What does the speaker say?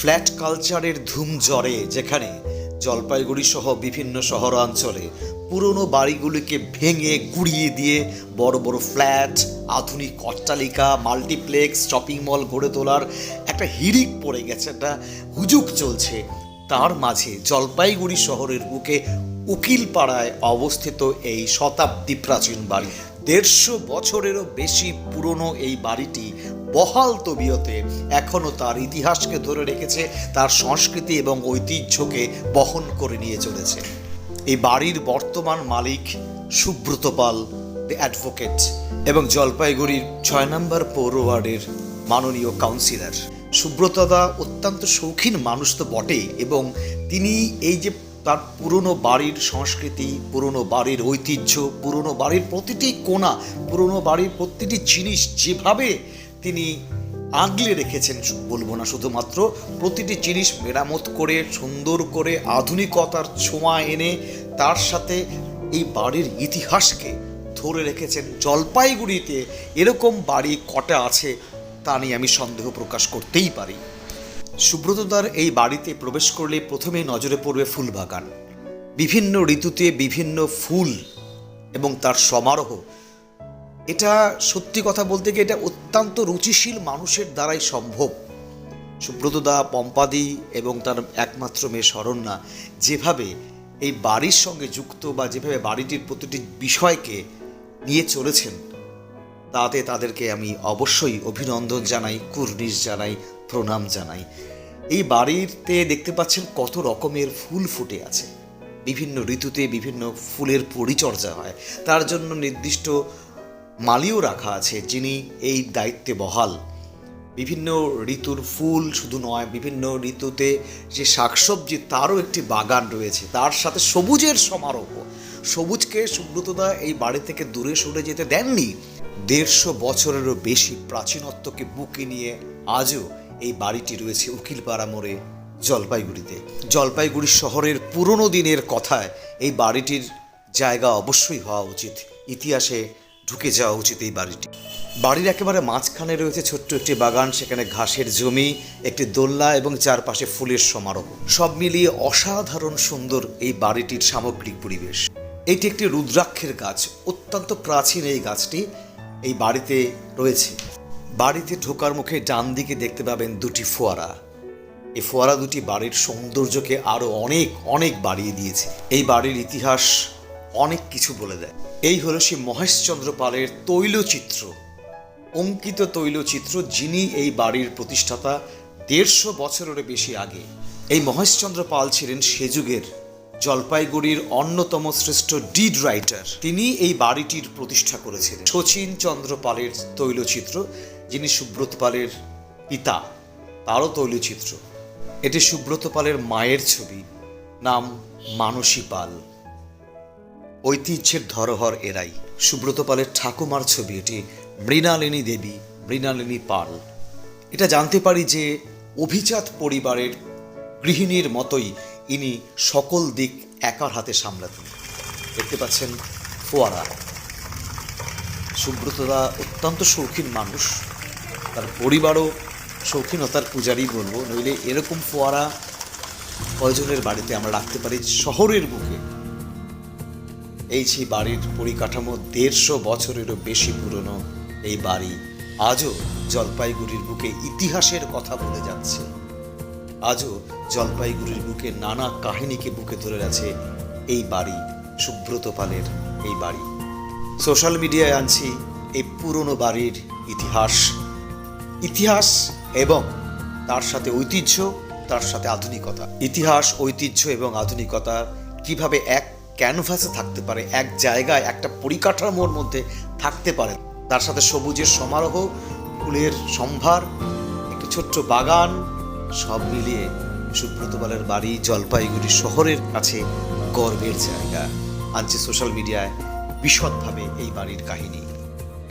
Flat কালচারের ধুম জ্বরে, যেখানে জলপাইগুড়ি সহ বিভিন্ন শহরাঞ্চলে পুরনো বাড়িগুলিকে ভেঙে গুড়িয়ে দিয়ে বড় বড় ফ্ল্যাট, আধুনিক অট্টালিকা, মাল্টিপ্লেক্স, শপিং মল গড়ে তোলার একটা হিড়িক পড়ে গেছে, একটা হুজুক চলছে। তার মাঝে জলপাইগুড়ি শহরের বুকে উকিলপাড়ায় অবস্থিত এই শতাব্দী প্রাচীন বাড়ি। দেড়শো বছরেরও বেশি পুরনো এই বাড়িটি বহাল তবিয়তে এখনও তার ইতিহাসকে ধরে রেখেছে, তার সংস্কৃতি এবং ঐতিহ্যকে বহন করে নিয়ে চলেছে। এই বাড়ির বর্তমান মালিক সুব্রত পাল দ্য অ্যাডভোকেট এবং জলপাইগুড়ির ছয় নম্বর পৌর ওয়ার্ডের মাননীয় কাউন্সিলর সুব্রতদা অত্যন্ত শৌখিন মানুষ তো বটেই, এবং তিনি এই যে তার পুরনো বাড়ির সংস্কৃতি, পুরনো বাড়ির ঐতিহ্য, পুরনো বাড়ির প্রতিটি কোণা, পুরনো বাড়ির প্রতিটি জিনিস যেভাবে তিনি আগলে রেখেছেন বলব না শুধুমাত্র। প্রতিটি জিনিস মেরামত করে, সুন্দর করে, আধুনিকতার ছোঁয়া এনে তার সাথে এই বাড়ির ইতিহাসকে ধরে রেখেছেন জলপাইগুড়িতে। এরকম বাড়ি কটা আছে তা নিয়ে আমি সন্দেহ প্রকাশ করতেই পারি। সুব্রতদার এই বাড়িতে প্রবেশ করলে প্রথমেই নজরে পড়বে ফুল বাগান বিভিন্ন ঋতুতে বিভিন্ন ফুল এবং তার সমারোহ এটা সত্যি কথা বলতে গিয়ে এটা অত্যন্ত রুচিশীল মানুষের দ্বারাই সম্ভব। সুব্রতদা পম্পাদি এবং তার একমাত্র মেয়ে শরণ্যা যেভাবে এই বাড়ির সঙ্গে যুক্ত বা যেভাবে বাড়িটির প্রতিটি বিষয়কে নিয়ে চলেছেন, তাতে তাদেরকে আমি অবশ্যই অভিনন্দন জানাই, কুর্নিশ জানাই, প্রণাম জানাই। এই বাড়িতে দেখতে পাচ্ছেন কত রকমের ফুল ফুটে আছে। বিভিন্ন ঋতুতে বিভিন্ন ফুলের পরিচর্যা হয়। তার জন্য নির্দিষ্ট মালিও রাখা আছে, যিনি এই দায়িত্বে বহাল। বিভিন্ন ঋতুর ফুল শুধু নয়, বিভিন্ন ঋতুতে যে শাকসবজি, তারও একটি বাগান রয়েছে। তার সাথে সবুজের সমারোহ। সবুজকে সুব্রতদা এই বাড়ি থেকে দূরে সরে যেতে দেননি। দেড়শো বছরেরও বেশি প্রাচীনত্বকে বুকে নিয়ে আজও এই বাড়িটি রয়েছে উকিলপাড়া মোড়ে জলপাইগুড়িতে। জলপাইগুড়ি শহরের পুরনো দিনের কথায় এই বাড়িটির জায়গা অবশ্যই হওয়া উচিত। ইতিহাসে ঢুকে যাওয়া উচিত এই বাড়িটি। বাড়ির একেবারে মাঝখানে রয়েছে ছোট্ট একটি বাগান, সেখানে ঘাসের জমি, একটি দোল্লা এবং চারপাশে ফুলের সমারোহ। সব মিলিয়ে অসাধারণ সুন্দর এই বাড়িটির সামগ্রিক পরিবেশ। এটি একটি রুদ্রাক্ষের গাছ, অত্যন্ত প্রাচীন এই গাছটি এই বাড়িতে রয়েছে। বাড়িতে ঢোকার মুখে ডান দিকে দেখতে পাবেন দুটি ফোয়ারা। এই ফোয়ারা দুটি বাড়ির সৌন্দর্যকে আরও অনেক অনেক বাড়িয়ে দিয়েছে। এই বাড়ির ইতিহাস অনেক কিছু বলে দেয়। এই হলো সেই মহেশচন্দ্র পালের তৈলচিত্র। অঙ্কিত তৈলচিত্র যিনি এই বাড়ির প্রতিষ্ঠাতা দেড়শো বছরেরও বেশি আগে। এই মহেশচন্দ্র পাল ছিলেন সে যুগের জলপাইগুড়ির অন্যতম শ্রেষ্ঠ ডিড রাইটার। তিনি এই বাড়িটির প্রতিষ্ঠা করেছিলেন। শচীন চন্দ্র পালের তৈলচিত্র, যিনি সুব্রত পালের পিতা, তারও তৈলচিত্র। এটি সুব্রত পালের মায়ের ছবি, নাম মানসী পাল। ঐতিহ্যের ধরোহর এরাই। সুব্রত পালের ঠাকুমার ছবি এটি, মৃণালিনী দেবী, মৃণালিনী পাল। এটা জানতে পারি যে অভিজাত পরিবারের গৃহিণীর মতোই ইনি সকল দিক একার হাতে সামলাতেন। দেখতে পাচ্ছেন ফোয়ারা। সুব্রতদা অত্যন্ত শৌখিন মানুষ। তার পরিবারও শৌখিনতার পূজারই বলব। নইলে এরকম ফোয়ারা কয়জনের বাড়িতে আমরা রাখতে পারি? শহরের বুকে। এই সেই বাড়ির পরিকাঠামো দেড়শো বছরেরও বেশি পুরনো, এই বাড়ি আজও জলপাইগুড়ির বুকে ইতিহাসের কথা বলে যাচ্ছে। আজও জলপাইগুড়ির বুকে নানা কাহিনীকে বুকে ধরে আছে এই বাড়ি, সুব্রত পালের এই বাড়ি। সোশ্যাল মিডিয়ায় আনছি এই পুরনো বাড়ির ইতিহাস। ইতিহাস এবং তার সাথে ঐতিহ্য, তার সাথে আধুনিকতা। ইতিহাস, ঐতিহ্য এবং আধুনিকতা কীভাবে এক ক্যানভাসে থাকতে পারে, এক জায়গায়, একটা পরিকাঠামোর মধ্যে থাকতে পারে। তার সাথে সবুজের সমারোহ, ফুলের সম্ভার, একটি ছোট্ট বাগান, সব মিলিয়ে সুব্রত বালের বাড়ি, জলপাইগুড়ি শহরের কাছে গর্বের জায়গা। আনছে সোশ্যাল মিডিয়ায় বিশদভাবে এই বাড়ির কাহিনী।